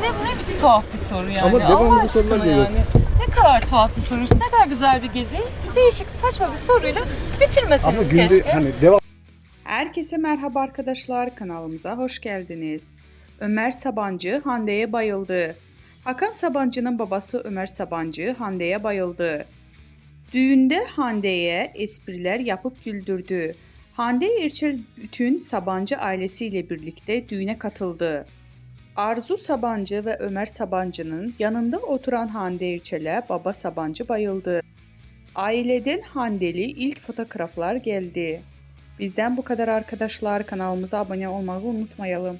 ne, ne tuhaf bir soru yani. Ama devamlı Allah bu sorular aşkına geliyor. yani. Ne kadar tuhaf bir soru. Ne kadar güzel bir geceyi değişik saçma bir soruyla Ama bitirmeseniz günde keşke. hani devam Herkese merhaba arkadaşlar kanalımıza hoş geldiniz. Ömer Sabancı Hande'ye bayıldı. Hakan Sabancı'nın babası Ömer Sabancı Hande'ye bayıldı. Düğünde Hande'ye espriler yapıp güldürdü. Hande Erçel bütün Sabancı ailesiyle birlikte düğüne katıldı. Arzu Sabancı ve Ömer Sabancı'nın yanında oturan Hande Erçel'e baba Sabancı bayıldı. Aileden Handeli ilk fotoğraflar geldi. Bizden bu kadar arkadaşlar. Kanalımıza abone olmayı unutmayalım.